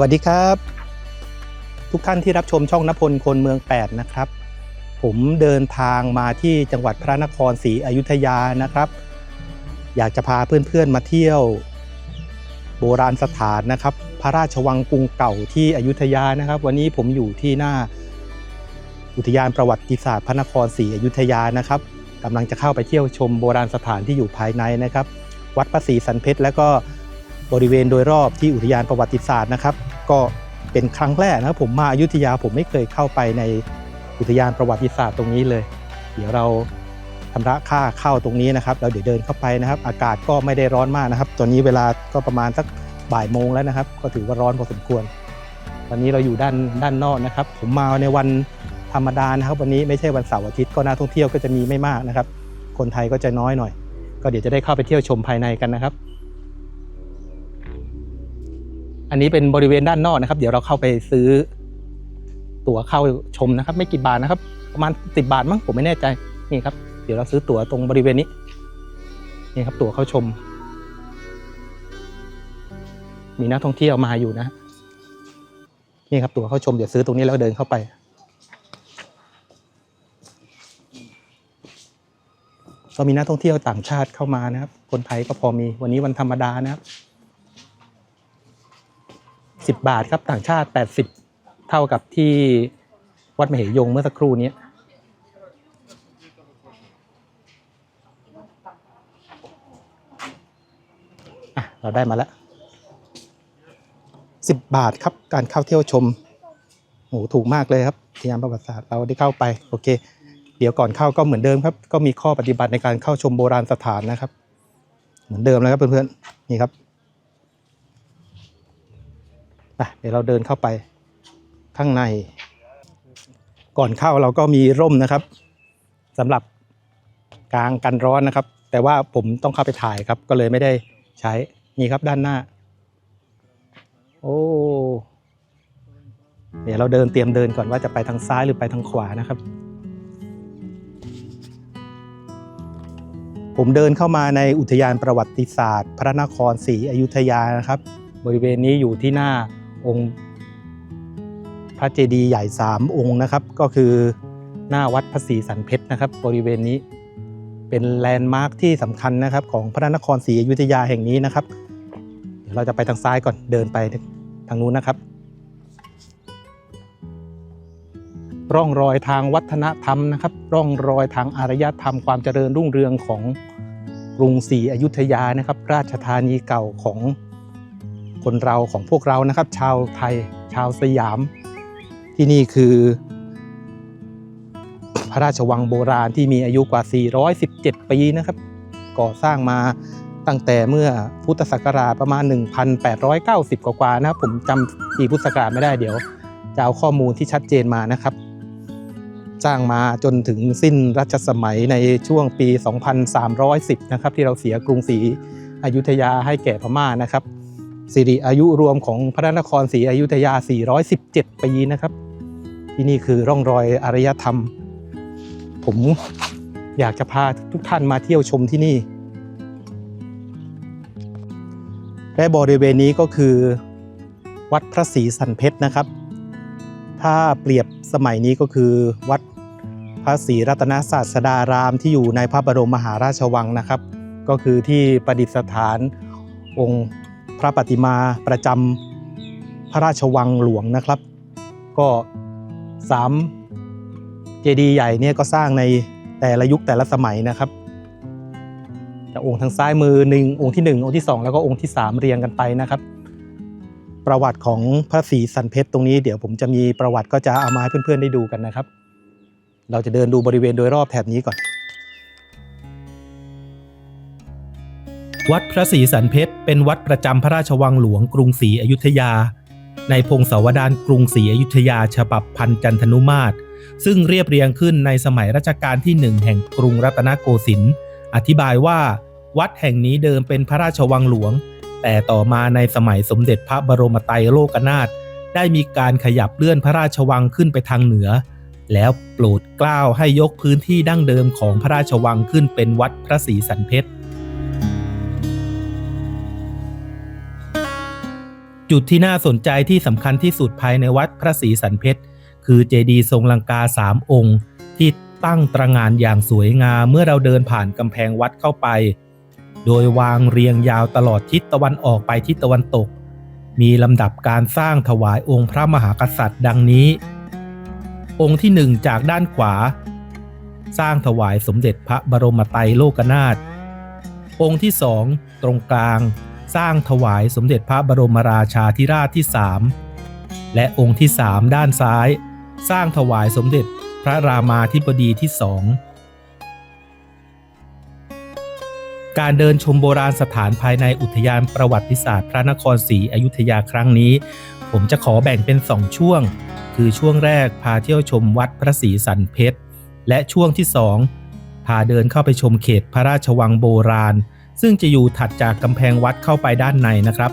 วัสดีครับ ทุกท่านที่รับชมช่องนพลคนเมือง 8 นะครับ ผมเดินทางมาที่จังหวัดพระนครศรีอยุธยานะครับ อยากจะพาเพื่อนๆมาเที่ยว โบราณสถานนะครับ พระราชวังกรุงเก่าที่อยุธยานะครับ วันนี้ผมอยู่ที่หน้าอุทยานประวัติศาสตร์พระนครศรีอยุธยานะครับกำลังจะเข้าไปเที่ยวชมโบราณสถานที่อยู่ภายในนะครับ วัดพระศรีสันเพชรและก็ บริเวณโดยรอบที่อุทยานประวัติศาสตร์นะครับ ก็เป็นครั้งแรกนะครับผมมาอยุธยาผมไม่เคยเข้าไปในอุทยานประวัติศาสตร์ตรงนี้เลย เดี๋ยวเราชำระค่าเข้าตรงนี้นะครับแล้วเดี๋ยวเดินเข้าไปนะครับ อากาศก็ไม่ได้ร้อนมากนะครับ ตอนนี้เวลาก็ประมาณสักบ่ายโมงแล้วนะครับ ก็ถือว่าร้อนพอสมควร วันนี้เราอยู่ด้านด้านนอกนะครับ ผมมาในวันธรรมดานะครับ วันนี้ไม่ใช่วันเสาร์อาทิตย์ก็นักท่องเที่ยวก็จะมีไม่มากนะครับ คนไทยก็จะน้อยหน่อย ก็เดี๋ยวจะได้เข้าไปเที่ยวชมภายในกันนะครับ อันนี้เป็นบริเวณด้านนอกนะครับ เดี๋ยวเราเข้าไปซื้อ ตั๋วเข้าชมนะครับ ไม่กี่บาทนะครับ ประมาณสิบาทมั้งผมไม่แน่ใจนี่ครับ เดี๋ยวเราซื้อตั๋วตรงบริเวณนี้นี่ครับ ตั๋วเข้าชม มีนักท่องเที่ยวมาอยู่นะนี่ครับตั๋วเข้าชมเดี๋ยวซื้อตรงนี้แล้วเดินเข้าไปก็มีนักท่องเที่ยวต่างชาติเข้ามานะครับ คนไทยก็พอมีวันนี้วันธรรมดานะครับ สิบบาทครับ ต่างชาติแปดสิบเท่ากับที่วัดมเหยงเมื่อสักครู่นี้อะเราได้มาแล้วสิบบาทครับการเข้าเที่ยวชมโหถูกมากเลยครับที่ยานประวัติศาสตร์เราได้เข้าไปโอเค เดี๋ยวก่อนเข้าก็เหมือนเดิมครับ ก็มีข้อปฏิบัติในการเข้าชมโบราณสถานนะครับ เหมือนเดิมแล้วครับเพื่อนๆนี่ครับ ไปเดี๋ยวเราเดินเข้าไปข้างใน ก่อนเข้าเราก็มีร่มนะครับสำหรับกลางกันร้อนนะครับ แต่ว่าผมต้องเข้าไปถ่ายครับ ก็เลยไม่ได้ใช้นี่ครับด้านหน้า โอ้เดี๋ยวเราเดินเตรียมเดินก่อนว่าจะไปทางซ้ายหรือไปทางขวานะครับ ผมเดินเข้ามาในอุทยานประวัติศาสตร์ พระนครศรีอยุธยานะครับ บริเวณนี้อยู่ที่หน้า องค์พระเจดีย์ใหญ่สามองค์นะครับ ก็คือหน้าวัดพระศรีสันเพชรนะครับ บริเวณนี้เป็นแลนด์มาร์คที่สำคัญนะครับ ของพระนครศรีอยุธยาแห่งนี้นะครับ เดี๋ยวเราจะไปทางซ้ายก่อนเดินไปทางนู้นนะครับ ร่องรอยทางวัฒนธรรมนะครับ ร่องรอยทางอารยธรรมความเจริญรุ่งเรืองของกรุงศรีอยุธยานะครับ ราชธานีเก่าของ คนเราของพวกเรานะครับ ชาวไทยชาวสยาม ที่นี่คือ พระราชวังโบราณที่มีอายุกว่า 417 ปีนะครับ ก่อสร้างมาตั้งแต่เมื่อพุทธศักราชประมาณ 1,890 กว่าๆนะครับ ผมจำปีพุทธศักราชไม่ได้เดี๋ยวจะเอาข้อมูลที่ชัดเจนมานะครับ สร้างมาจนถึงสิ้นรัชสมัยในช่วงปี 2310 นะครับ ที่เราเสียกรุงศรีอยุธยาให้แก่พม่านะครับ สิริอายุรวมของพระนครศรีอยุธยา 417 ปีนะครับ ที่นี่คือร่องรอยอารยธรรม ผมอยากจะพาทุกท่านมาเที่ยวชมที่นี่ และบริเวณนี้ก็คือวัดพระศรีสันเพชรนะครับ ถ้าเปรียบสมัยนี้ก็คือวัดพระศรีรัตนศาสดารามที่อยู่ในพระบรมมหาราชวังนะครับ ก็คือที่ประดิษฐานองค์ พระปฏิมาประจำพระราชวังหลวงนะครับ ก็สามเจดีย์ใหญ่เนี่ยก็สร้างในแต่ละยุคแต่ละสมัยนะครับจากองค์ทางซ้ายมือหนึ่งองค์ที่หนึ่งองค์ที่สองแล้วก็องค์ที่สามเรียงกันไปนะครับ ประวัติของพระศรีสันเพชรตรงนี้เดี๋ยวผมจะมีประวัติก็จะเอามาให้เพื่อนๆได้ดูกันนะครับ เราจะเดินดูบริเวณโดยรอบแถบนี้ก่อน วัดพระศรีสันเพชรเป็นวัดประจำพระราชวังหลวงกรุงศรีอยุธยา ในพงศาวดารกรุงศรีอยุธยาฉบับพันจันทนุมาตร ซึ่งเรียบเรียงขึ้นในสมัยรัชกาลที่หนึ่งแห่งกรุงรัตนโกสินทร์อธิบายว่า วัดแห่งนี้เดิมเป็นพระราชวังหลวง แต่ต่อมาในสมัยสมเด็จพระบรมไตรโลกนาถได้มีการขยับเลื่อนพระราชวังขึ้นไปทางเหนือ แล้วโปรดเกล้าให้ยกพื้นที่ดั้งเดิมของพระราชวังขึ้นเป็นวัดพระศรีสันเพชร จุดที่น่าสนใจที่สำคัญที่สุดภายในวัดพระศรีสันเพชร คือเจดีย์ทรงลังกาสามองค์ ที่ตั้งตระงานอย่างสวยงามเมื่อเราเดินผ่านกำแพงวัดเข้าไป โดยวางเรียงยาวตลอดทิศตะวันออกไปทิศตะวันตก มีลำดับการสร้างถวายองค์พระมหากษัตริย์ดังนี้ องค์ที่หนึ่งจากด้านขวา สร้างถวายสมเด็จพระบรมไตรโลกนาถองค์ที่สองตรงกลาง สร้างถวายสมเด็จพระบรมราชาธิราชที่สามและองค์ที่สามด้านซ้าย สร้างถวายสมเด็จพระรามาธิบดีที่สองการเดินชมโบราณสถานภายในอุทยานประวัติศาสตร์ พระนครศรีอยุธยาครั้งนี้ ผมจะขอแบ่งเป็นสองช่วง คือช่วงแรกพาเที่ยวชมวัดพระศรีสันเพชร และช่วงที่สองพาเดินเข้าไปชมเขตพระราชวังโบราณ ซึ่งจะอยู่ถัดจากกำแพงวัดเข้าไปด้านในนะครับ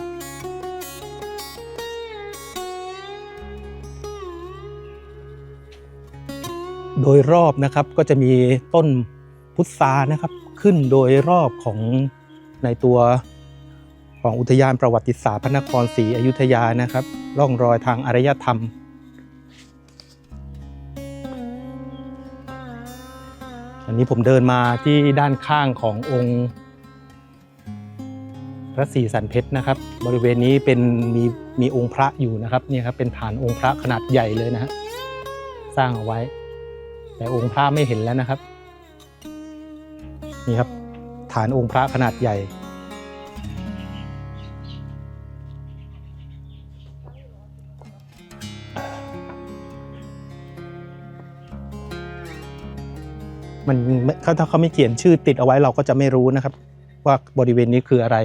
โดยรอบนะครับก็จะมีต้นพุทรานะครับ ขึ้นโดยรอบของในตัวของอุทยานประวัติศาสตร์พระนครศรีอยุธยานะครับ ร่องรอยทางอารยธรรมอันนี้ผมเดินมาที่ด้านข้างขององค์ พระศรีสันเพชรนะครับ บริเวณนี้เป็นมีมีองค์พระอยู่นะครับเนี่ยครับเป็นฐานองค์พระขนาดใหญ่เลยนะฮะสร้างเอาไว้ แต่องค์พระไม่เห็นแล้วนะครับนี่ครับ ฐานองค์พระขนาดใหญ่ มันเขาถ้าเขาไม่เขียนชื่อติดเอาไว้เราก็จะไม่รู้นะครับ ว่าบริเวณนี้คืออะไร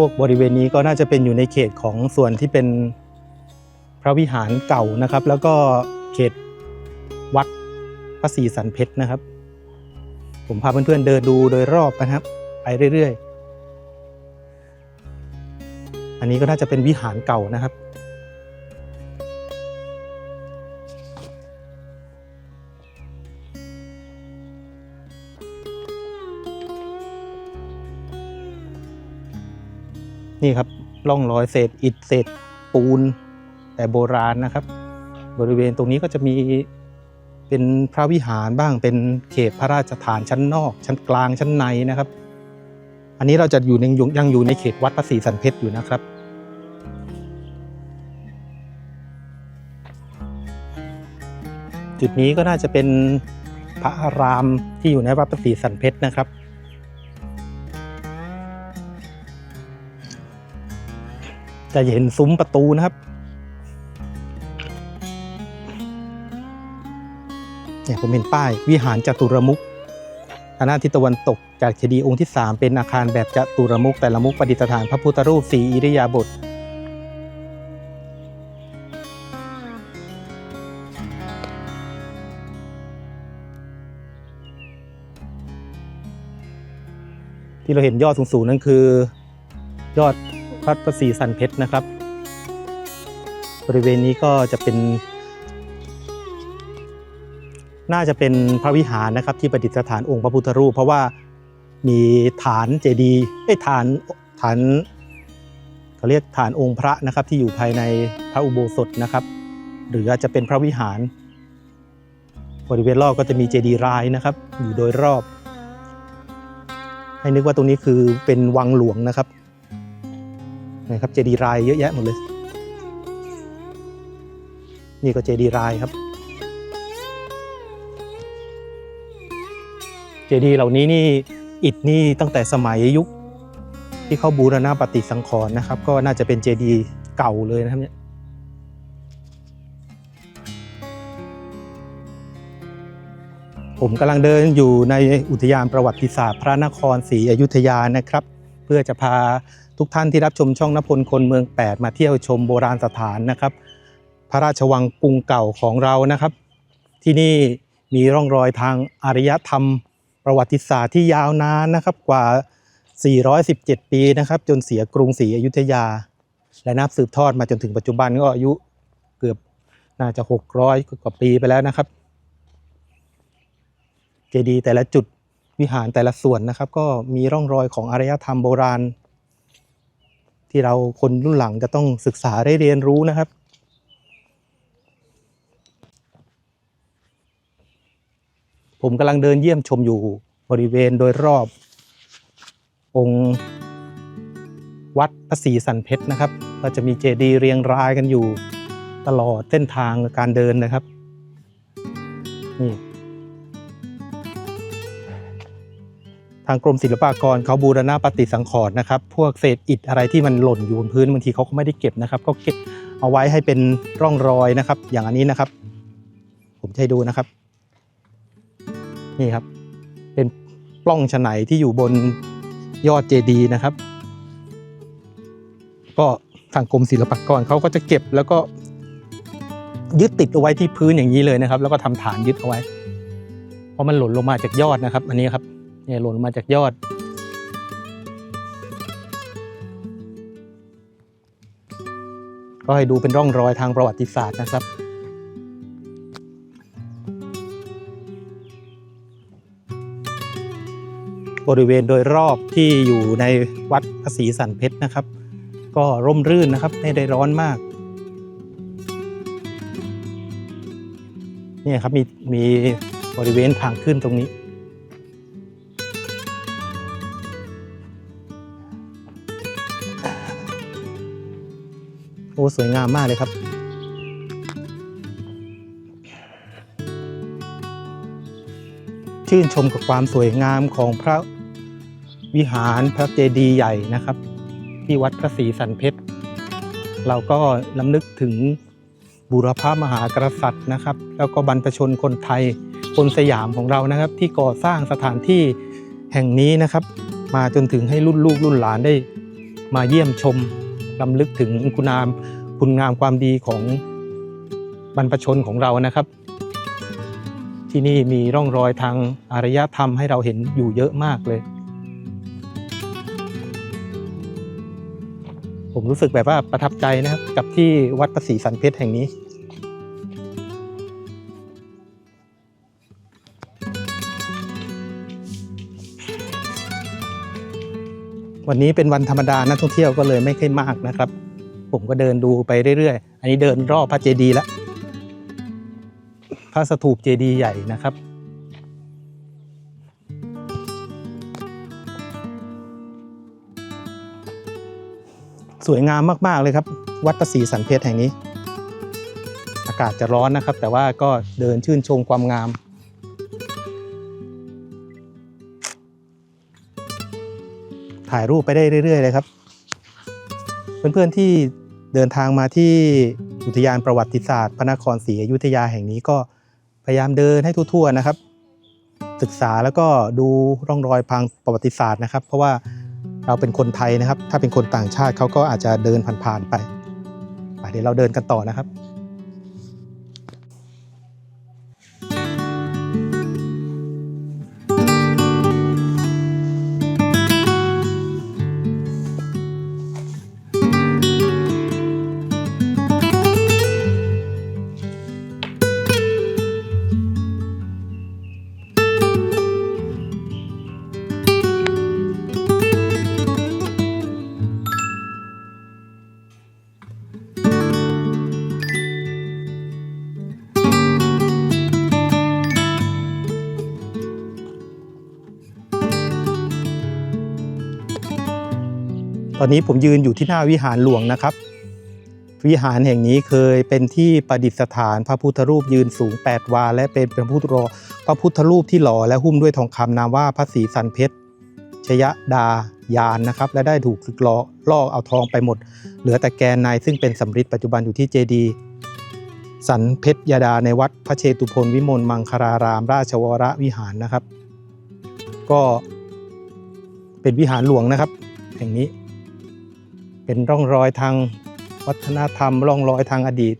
วกบริเวณนี้ก็น่าจะเป็นอยู่ในเขตของส่วนที่เป็นพระวิหารเก่านะครับ แล้วก็เขตวัดพระศรีสันเพชรนะครับ ผมพาเพื่อนๆเดินดูโดยรอบนะครับ ไปเรื่อยๆ อันนี้ก็น่าจะเป็นวิหารเก่านะครับ นี่ครับร่องรอยเศษอิฐเศษปูน แต่โบราณนะครับ บริเวณตรงนี้ก็จะมีเป็นพระวิหารบ้างเป็นเขตพระราชฐานชั้นนอก ชั้นกลางชั้นในนะครับ อันนี้เราจะอยู่ในยังอยู่ในเขตวัดพระศรีสันเพชรอยู่นะครับจุดนี้ก็น่าจะเป็นพระอารามที่อยู่ในวัดพระศรีสันเพชรนะครับ จะเห็นซุ้มประตูนะครับเนี่ยผมเห็นป้ายวิหารจตุรมุขทางด้านทิศตะวันตกจากเจดีย์องค์ที่ 3 เป็นอาคารแบบจตุรมุขแต่ละมุขประดิษฐานพระพุทธรูปสีอิริยาบถที่เราเห็นยอดสูงๆนั่นคือ ยอด พระประศรีสันเพชรนะครับ บริเวณนี้ก็จะเป็น น่าจะเป็นพระวิหารนะครับ ที่ประดิษฐานองค์พระพุทธรูป เพราะว่ามีฐานเจดีย์ไอ้ฐานฐานเขาเรียกฐานองค์พระนะครับ ที่อยู่ภายในพระอุโบสถนะครับ หรืออาจจะเป็นพระวิหาร บริเวณรอบก็จะมีเจดีย์รายนะครับ อยู่โดยรอบ ให้นึกว่าตรงนี้คือเป็นวังหลวงนะครับ นะครับเจดีรายเยอะแยะหมดเลย นี่ก็เจดีรายครับ เจดีเหล่านี้นี่อิฐนี่ตั้งแต่สมัยยุค ที่เขาบูรณะปฏิสังขรณ์นะครับ ก็น่าจะเป็นเจดีเก่าเลยนะครับเนี่ยผมกำลังเดินอยู่ในอุทยานประวัติศาสตร์ พระนครศรีอยุธยานะครับ เพื่อจะพา ทุกท่านที่รับชมช่องนพลคนเมือง 8 มาเที่ยวชมโบราณสถานนะครับ พระราชวังกรุงเก่าของเรานะครับ ที่นี่มีร่องรอยทางอารยธรรม ประวัติศาสตร์ที่ยาวนานนะครับกว่า 417 ปีนะครับ จนเสียกรุงศรีอยุธยา และนับสืบทอดมาจนถึงปัจจุบันก็อายุเกือบน่าจะหกร้อยกว่าปีไปแล้วนะครับ เจดีย์แต่ละจุดวิหารแต่ละส่วนนะครับ ก็มีร่องรอยของอารยธรรมโบราณ ที่เราคนรุ่นหลังจะต้องศึกษาได้เรียนรู้นะครับ ผมกำลังเดินเยี่ยมชมอยู่บริเวณโดยรอบ องค์วัดพระศรีสันเพชรนะครับ ก็จะมีเจดีย์เรียงรายกันอยู่ตลอดเส้นทางการเดินนะครับนี่ ทางกรมศิลปากรเขาบูรณะปฏิสังขรณ์นะครับพวกเศษอิฐอะไรที่มันหล่นอยู่บนพื้นบางทีเขาก็ไม่ได้เก็บนะครับ ก็เก็บเอาไว้ให้เป็นร่องรอยนะครับ อย่างอันนี้นะครับ ผมจะให้ดูนะครับ นี่ครับ เป็นปล้องฉไนที่อยู่บนยอดเจดีย์นะครับ ก็ทางกรมศิลปากรเขาก็จะเก็บแล้วก็ยึดติดเอาไว้ที่พื้นอย่างนี้เลยนะครับ แล้วก็ทำฐานยึดเอาไว้เพราะมันหล่นลงมาจากยอดนะครับ อันนี้ครับ เนี่ยหล่นมาจากยอด ก็ให้ดูเป็นร่องรอยทางประวัติศาสตร์นะครับบริเวณโดยรอบที่อยู่ในวัดพระศรีสันเพชรนะครับ ก็ร่มรื่นนะครับไม่ได้ร้อนมากเนี่ยครับมีมีบริเวณทางขึ้นตรงนี้ อ้สวยงามมากเลยครับ ชื่นชมกับความสวยงามของพระวิหารพระเจดีย์ใหญ่นะครับ ที่วัดพระศรีสันเพชร เราก็ลำลึกถึงบุรพามหากษัตริย์นะครับ แล้วก็บรรพชนคนไทยคนสยามของเรานะครับ ที่ก่อสร้างสถานที่แห่งนี้นะครับ มาจนถึงให้รุ่นลูกรุ่นหลานได้มาเยี่ยมชม ลำลึกถึงคุณงามคุณงามความดีของบรรพชนของเรานะครับ ที่นี่มีร่องรอยทางอารยธรรมให้เราเห็นอยู่เยอะมากเลย ผมรู้สึกแบบว่าประทับใจนะครับกับที่วัดประศรีสันเพชรแห่งนี้ วันนี้เป็นวันธรรมดานักท่องเที่ยวก็เลยไม่ค่อยมากนะครับ ผมก็เดินดูไปเรื่อยๆ อันนี้เดินรอบพระเจดีย์แล้วพระสถูปเจดีย์ใหญ่นะครับ สวยงามมากๆเลยครับ วัดประศรีสันเพชรแห่งนี้ อากาศจะร้อนนะครับ แต่ว่าก็เดินชื่นชมความงาม ถ่ายรูปไปได้เรื่อยๆเลยครับ เพื่อนๆที่เดินทางมาที่อุทยานประวัติศาสตร์ พระนครศรีอยุธยาแห่งนี้ก็พยายามเดินให้ทั่วๆนะครับ ศึกษาแล้วก็ดูร่องรอยพังประวัติศาสตร์นะครับ เพราะว่าเราเป็นคนไทยนะครับ ถ้าเป็นคนต่างชาติเขาก็อาจจะเดินผ่านๆไปไปเดี๋ยวเราเดินกันต่อนะครับ ตอนนี้ผมยืนอยู่ที่หน้าวิหารหลวงนะครับ วิหารแห่งนี้เคยเป็นที่ประดิษฐานพระพุทธรูปยืนสูง 8 วา และเป็นพระพุทธรูปพระพุทธรูปที่หล่อและหุ้มด้วยทองคำนามว่าพระศรีสันเพชรชยดายานนะครับ และได้ถูกสึกลอลอกเอาทองไปหมด เหลือแต่แกนในซึ่งเป็นสำริดปัจจุบันอยู่ที่เจดีสันเพชรยาดาในวัดพระเชตุพนวิมลมังคาราราม ราชวรวิหารนะครับ ก็เป็นวิหารหลวงนะครับ แห่งนี้ เป็นร่องรอยทางวัฒนธรรม ร่องรอยทางอดีต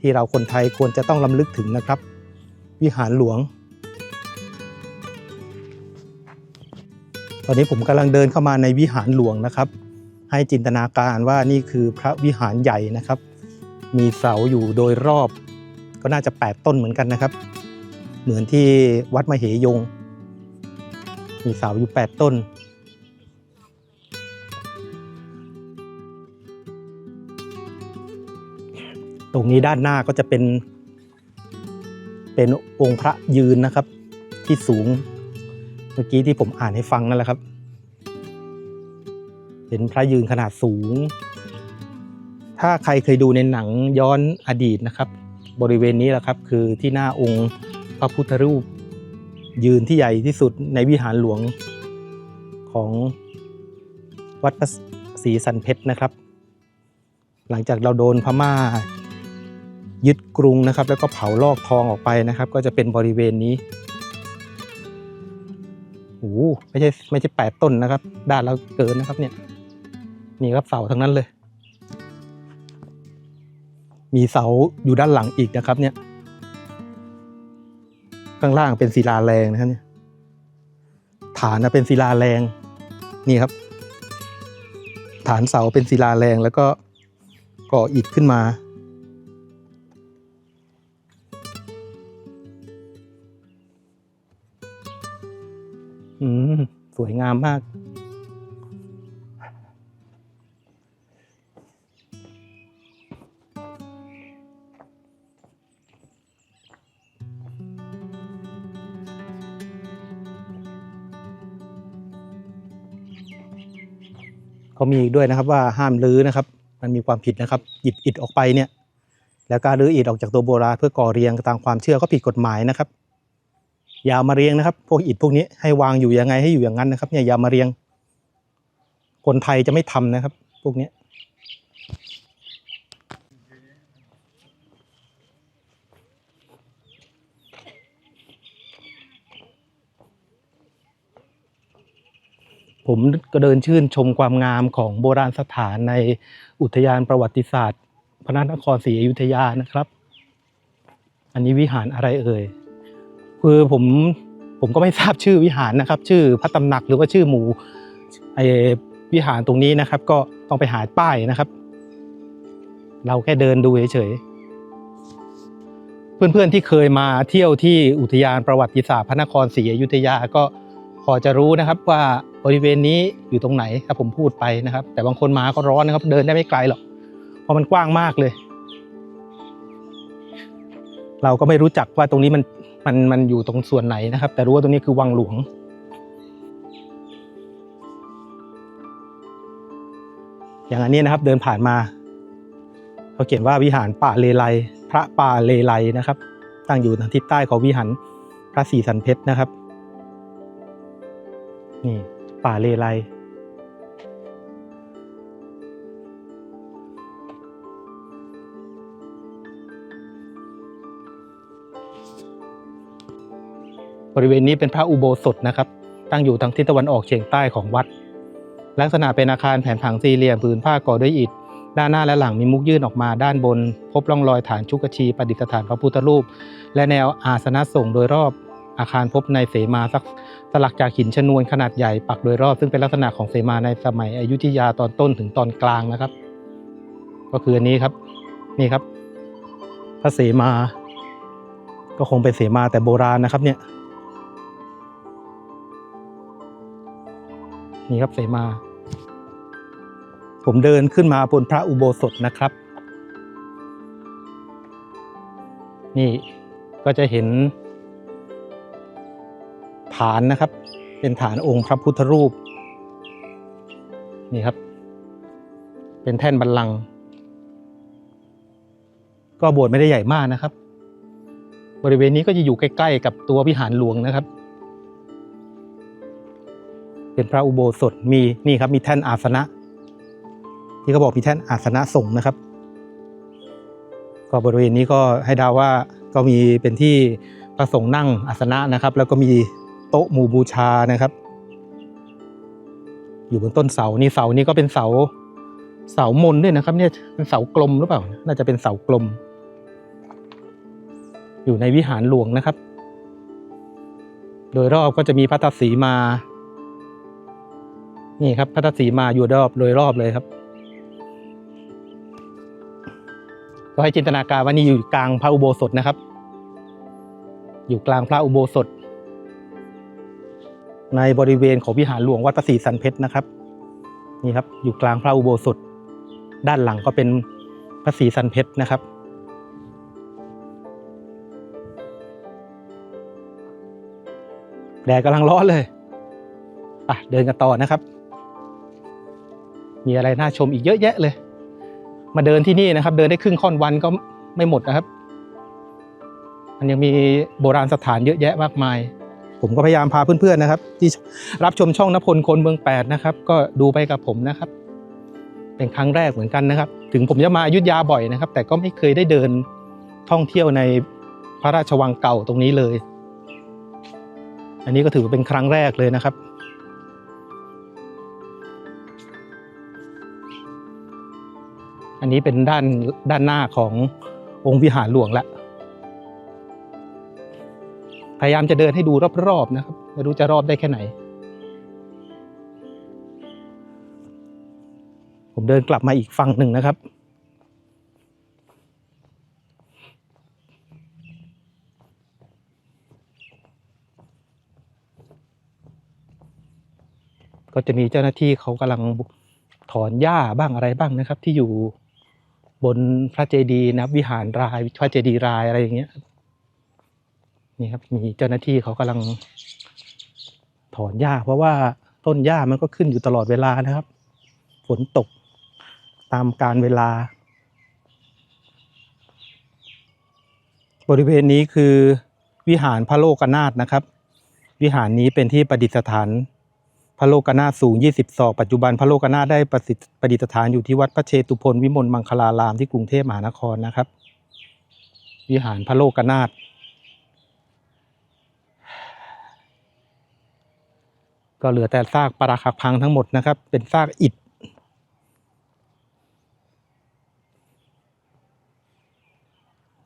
ที่เราคนไทยควรจะต้องลำลึกถึงนะครับ วิหารหลวง ตอนนี้ผมกำลังเดินเข้ามาในวิหารหลวงนะครับ ให้จินตนาการว่านี่คือพระวิหารใหญ่นะครับ มีเสาอยู่โดยรอบ ก็น่าจะ 8 ต้นเหมือนกันนะครับ เหมือนที่วัดมเหยง มีเสาอยู่ 8 ต้น ตรงนี้ด้านหน้าก็จะเป็น เป็นองค์พระยืนนะครับ ที่สูง เมื่อกี้ที่ผมอ่านให้ฟังนั่นแหละครับ เป็นพระยืนขนาดสูง ถ้าใครเคยดูในหนังย้อนอดีตนะครับ บริเวณนี้แหละครับ คือที่หน้าองค์พระพุทธรูป ยืนที่ใหญ่ที่สุดในวิหารหลวงของวัดพระศรีสันเพชรนะครับ หลังจากเราโดนพม่า ยึดกรุงนะครับ แล้วก็เผาลอกทองออกไปนะครับ ก็จะเป็นบริเวณนี้โอ้ไม่ใช่ไม่ใช่แปดต้นนะครับ ด้านเราเกินนะครับเนี่ย นี่ครับเสาทั้งนั้นเลย มีเสาอยู่ด้านหลังอีกนะครับ เนี่ย ข้างล่างเป็นศิลาแรงนะครับเนี่ย ฐานเป็นศิลาแรง นี่ครับ ฐานเสาเป็นศิลาแรงแล้วก็ก่ออิฐขึ้นมา อืม สวยงามมาก เขามีอีกด้วยนะครับว่าห้ามรื้อนะครับ มันมีความผิดนะครับ หยิบอิฐออกไปเนี่ย แล้วการรื้ออิฐออกจากตัวโบราณเพื่อก่อเรียงตามความเชื่อก็ผิดกฎหมายนะครับ อย่ามาเรียงนะครับ พวกอิฐพวกนี้ให้วางอยู่ยังไงให้อยู่อย่างนั้นนะครับเนี่ยอย่ามาเรียง คนไทยจะไม่ทำนะครับ พวกนี้ผมก็เดินชื่นชมความงามของโบราณสถานในอุทยานประวัติศาสตร์ พระนครศรีอยุธยานะครับ อันนี้วิหารอะไรเอ่ย คือผมผมก็ไม่ทราบชื่อวิหารนะครับ ชื่อพระตำหนักหรือว่าชื่อหมู่ไอวิหารตรงนี้นะครับ ก็ต้องไปหาป้ายนะครับ เราแค่เดินดูเฉยๆเพื่อนๆที่เคยมาเที่ยวที่อุทยานประวัติศาสตร์พระนครศรีอยุธยาก็พอจะรู้นะครับว่าบริเวณนี้อยู่ตรงไหนถ้าผมพูดไปนะครับ แต่บางคนมาก็ร้อนนะครับ เดินได้ไม่ไกลหรอกเพราะมันกว้างมากเลย เราก็ไม่รู้จักว่าตรงนี้มัน มันมันอยู่ตรงส่วนไหนนะครับ แต่รู้ว่าตรงนี้คือวังหลวง อย่างอันนี้นะครับเดินผ่านมาเขาเขียนว่าวิหารป่าเลไลพระป่าเลไลนะครับ ตั้งอยู่ทางทิศใต้ของวิหารพระศรีสันเพชรนะครับ นี่ป่าเลไล บริเวณนี้เป็นพระอุโบสถนะครับ ตั้งอยู่ทางทิศตะวันออกเฉียงใต้ของวัด ลักษณะเป็นอาคารแผนผังสี่เหลี่ยมผืนผ้าก่อด้วยอิฐ ด้านหน้าและหลังมีมุกยื่นออกมาด้านบน พบร่องรอยฐานชุกชีประดิษฐานพระพุทธรูป และแนวอาสนะส่งโดยรอบอาคารพบในเสมาสักสลักจากหินชนวนขนาดใหญ่ปักโดยรอบซึ่งเป็นลักษณะของเสมาในสมัยอยุธยาตอนต้นถึงตอนกลางนะครับ ก็คืออันนี้ครับนี่ครับ พระเสมา ก็คงเป็นเสมาแต่โบราณนะครับเนี่ย นี่ครับเสมา ผมเดินขึ้นมาบนพระอุโบสถนะครับ นี่ก็จะเห็น ฐานนะครับ เป็นฐานองค์พระพุทธรูป นี่ครับ เป็นแท่นบัลลังก์ก็โบสถ์ไม่ได้ใหญ่มากนะครับ บริเวณนี้ก็จะอยู่ใกล้ ๆ กับตัววิหารหลวงนะครับ เป็นพระอุโบสถมีนี่ครับมีแท่นอาสนะ ที่เขาบอกมีแท่นอาสนะส่งนะครับ ก็บริเวณนี้ก็ให้ดาว่าก็มีเป็นที่พระสงฆ์นั่งอาสนะนะครับ แล้วก็มีโต๊ะหมู่บูชานะครับ อยู่บนต้นเสานี่เสานี่ก็เป็นเสาเสามนด้วยนะครับ เนี่ยเป็นเสากลมหรือเปล่า น่าจะเป็นเสากลม อยู่ในวิหารหลวงนะครับ โดยรอบก็จะมีพระตาสีมา นี่ครับพระธาตุสีมาอยู่รอบโดยรอบเลยครับ ก็ให้จินตนาการว่านี่อยู่กลางพระอุโบสถนะครับ อยู่กลางพระอุโบสถ ในบริเวณของวิหารหลวงวัดพระศรีสันเพชรนะครับ นี่ครับ อยู่กลางพระอุโบสถ ด้านหลังก็เป็นพระศรีสันเพชรนะครับแดดกำลังร้อนเลย อะ เดินกันต่อนะครับ มีอะไรน่าชมอีกเยอะแยะเลย มาเดินที่นี่นะครับ เดินได้ครึ่งค่อนวันก็ไม่หมดนะครับ มันยังมีโบราณสถานเยอะแยะมากมาย ผมก็พยายามพาเพื่อนๆนะครับ ที่รับชมช่องนพลคนเมืองแปดนะครับ ก็ดูไปกับผมนะครับ เป็นครั้งแรกเหมือนกันนะครับ ถึงผมจะมาอยุธยาบ่อยนะครับ แต่ก็ไม่เคยได้เดินท่องเที่ยวในพระราชวังเก่าตรงนี้เลย อันนี้ก็ถือว่าเป็นครั้งแรกเลยนะครับ อันนี้เป็นด้านด้านหน้าขององค์วิหารหลวงละพยายามจะเดินให้ดูรอบๆนะครับไม่รู้จะรอบได้แค่ไหน ผมเดินกลับมาอีกฝั่งหนึ่งนะครับ ก็จะมีเจ้าหน้าที่เขากำลังถอนหญ้าบ้างอะไรบ้างนะครับ ที่อยู่ บนพระเจดีย์นับวิหารรายพระเจดีย์รายอะไรอย่างเงี้ยนี่ครับมีเจ้าหน้าที่เขากำลังถอนหญ้า เพราะว่าต้นหญ้ามันก็ขึ้นอยู่ตลอดเวลานะครับ ฝนตกตามการเวลา บริเวณนี้คือวิหารพระโลกนาถนะครับ วิหารนี้เป็นที่ประดิษฐาน พระโลกนาถสูง 20ศอกปัจจุบันพระโลกนาถได้ประสิทธิ์ประดิษฐานอยู่ที่วัดพระเชตุพนวิมลมังคลารามที่กรุงเทพมหานครนะครับ วิหารพระโลกนาถก็เหลือแต่ซากปรักหักพังทั้งหมดนะครับ เป็นซากอิฐ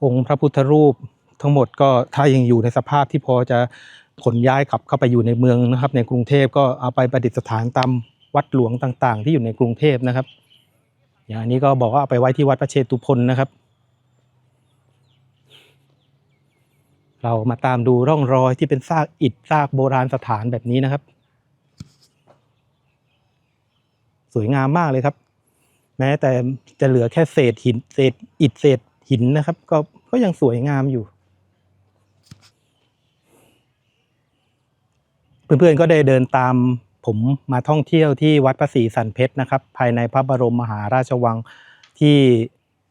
องค์พระพุทธรูปทั้งหมดก็ถ้ายังอยู่ในสภาพที่พอจะ ขนย้ายขับเข้าไปอยู่ในเมืองนะครับ ในกรุงเทพก็เอาไปประดิษฐานตามวัดหลวงต่างๆ ที่อยู่ในกรุงเทพนะครับ อย่างอันนี้ก็บอกว่าเอาไปไว้ที่วัดพระเชตุพนนะครับ เรามาตามดูร่องรอยที่เป็นซากอิฐซากโบราณสถานแบบนี้นะครับ สวยงามมากเลยครับ แม้แต่จะเหลือแค่เศษหินเศษอิฐเศษหินนะครับ ก็ก็ยังสวยงามอยู่ เพื่อนๆก็ได้เดินตามผมมาท่องเที่ยวที่วัดพระศรีสันเพชรนะครับ ภายในพระบรมมหาราชวังที่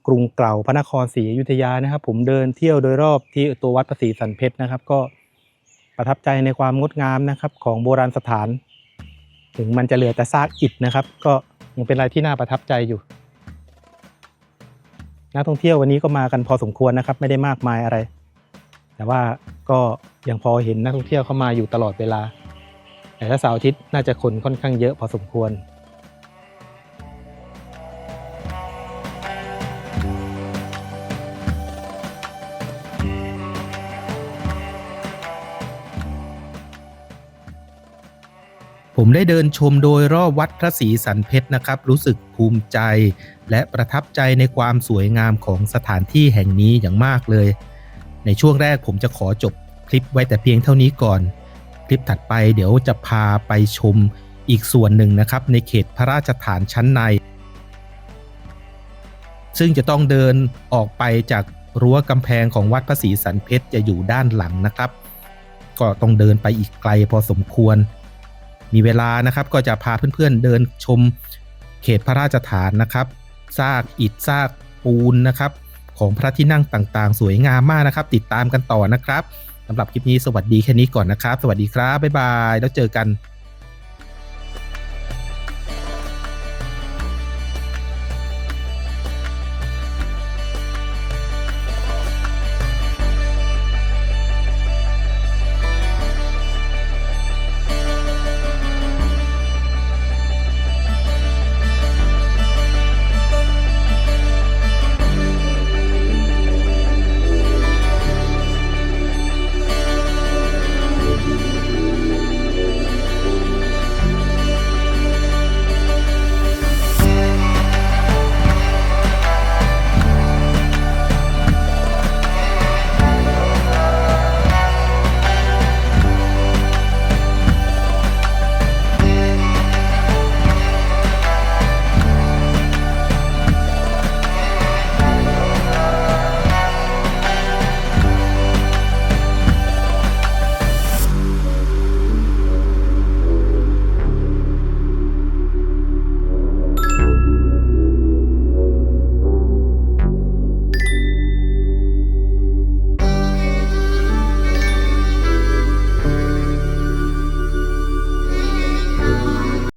กรุงเก่าพระนครศรีอยุธยานะครับ ผมเดินเที่ยวโดยรอบที่ตัววัดพระศรีสันเพชรนะครับ ก็ประทับใจในความงดงามนะครับ ของโบราณสถาน ถึงมันจะเหลือแต่ซากอิฐนะครับ ก็ยังเป็นอะไรที่น่าประทับใจอยู่นักท่องเที่ยววันนี้ก็มากันพอสมควรนะครับ ไม่ได้มากมายอะไร แต่ว่าก็ยังพอเห็นนักท่องเที่ยวเข้ามาอยู่ตลอดเวลา แต่ถ้าเสาร์อาทิตย์น่าจะคนค่อนข้างเยอะพอสมควร ผมได้เดินชมโดยรอบวัดพระศรีสันเพชรนะครับ รู้สึกภูมิใจ และประทับใจในความสวยงามของสถานที่แห่งนี้อย่างมากเลย ในช่วงแรกผมจะขอจบคลิปไว้แต่เพียงเท่านี้ก่อน คลิปถัดไปเดี๋ยวจะพาไปชมอีกส่วนหนึ่งนะครับ ในเขตพระราชฐานชั้นใน ซึ่งจะต้องเดินออกไปจากรั้วกำแพงของวัดพระศรีสันเพชรจะอยู่ด้านหลังนะครับ ก็ต้องเดินไปอีกไกลพอสมควร มีเวลานะครับก็จะพาเพื่อนๆเดินชมเขตพระราชฐานนะครับซากอิฐซากปูนนะครับ ของพระที่นั่งต่างๆ สวยงามมากนะครับ ติดตามกันต่อนะครับ สำหรับคลิปนี้สวัสดีแค่นี้ก่อนนะครับ สวัสดีครับบ๊ายบาย แล้วเจอกัน